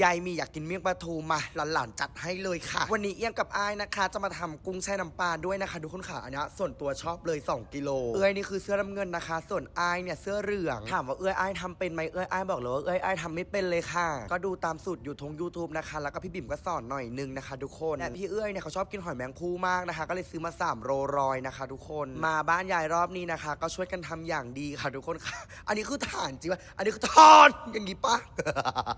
ยายมีอยากกินเมี่ยงปลาทูมาหลานๆจัดให้เลยค่ะ วันนี้เอี้ยมกับอายนะคะ จะมาทำกุ้งแช่น้ำปลาด้วยนะคะทุกคนค่ะอันนี้ส่วนตัวชอบเลย 2 กิโลเอ้ยนี่คือเสื้อน้ำเงินนะคะ ส่วนอายเนี่ยเสื้อเหลืองถามว่าเอ้ยอายทำเป็นไหมเอ้ยอายบอกเลยว่าเอ้ยอายทำไม่เป็นเลยค่ะ ก็ดูตามสูตรอยู่ทงยูทูบนะคะ แล้วก็พี่บิ่มก็สอนหน่อยนึงนะคะทุกคนและพี่เอ้ยเนี่ยเขาชอบกินหอยแมงภู่มากนะคะ ก็เลยซื้อมาสามโลรอยนะคะ ทุกคนมาบ้านยายรอบนี้นะคะ ก็ช่วยกันทำอย่างดีค่ะทุกคนค่ะ อันนี้คือฐานจริงปะอันนี้คือทอนอย่างนี้ปะ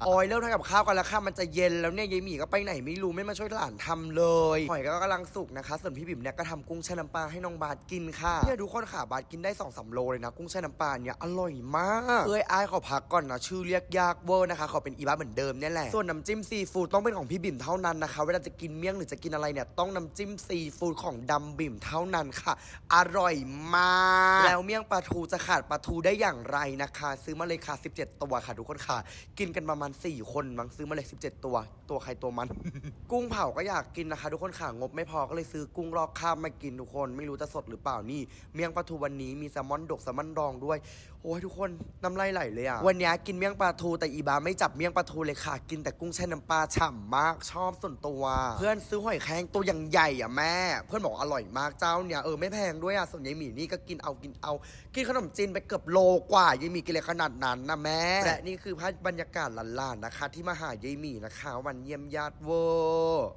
โอ้ยเริ่มทำกับข้าวกันแล้วค่ะมันจะเย็นแล้วเนี่ยยายหมีก็ไปไหนไม่รู้ไม่มาช่วยหลานทำเลยหอยก็กำลังสุกนะคะ ส่วนพี่บิ่มเนี่ยก็ทำกุ้งแช่น้ำปลาให้น้องบาสกินค่ะเนี่ยทุกคนค่ะบาสกินได้2อสโลเลยนะ กุ้งแช่น้ำปลาเนี่ยอร่อยมากเอ้ยอายขอพักก่อนนะชื่อเรียกยากเวอร์นะคะขอเป็นอีบ้าเหมือนเดิมเนี่ยแหละส่วนน้ำจิ้มซีฟู้ดต้องเป็นของพี่บิ่มเท่านั้นนะคะ เวลาจะกินเมี่ยงหรือจะกินอะไรเนี่ยต้องน้ำจิ้มซีฟู้ดของดำบิ่มเท่านั้นค่ะ อร่อยมากแล้วเมี่ยงปลาทูจะขาดปลาทูได้อย่างไรนะคะ ซื้อมาเลยค่ะ 17 ตัวค่ะทุกคนค่ะ กินกันประมาณ4คนมั้งซื้อมาเลย 17 ตัว ตัวใครตัวมัน กุ้งเผาก็อยากกินนะคะ ทุกคนค่ะงบไม่พอก็เลยซื้อกุ้งลอกข้ามมากินทุกคน ไม่รู้จะสดหรือเปล่านี่ เมี่ยงปลาทูวันนี้มีแซลมอนดกแซลมอนดองด้วยโอ้ยทุกคนน้ำลายไหลเลยอะวันนี้กินเมี่ยงปลาทูแต่อีบาไม่จับเมี่ยงปลาทูเลยค่ะ กินแต่กุ้งแช่น้ำปลาฉ่ำมากชอบส่วนตัว เพื่อนซื้อหอยแครงตัวอย่างใหญ่อะแม่ เพื่อนบอกอร่อยมากเจ้าเนี่ยเออไม่แพงด้วยอะส่วนยายหมีนี่ก็กินเอากินเอา กินขนมจีนไปเกือบโลกว่ายายหมีกินเลยขนาดนั้นนะแม่และนี่คือภาพบรรยากาศหลานๆนะคะ ที่มาายายหมีนะคะ วันเยี่ยมญาติเวอร์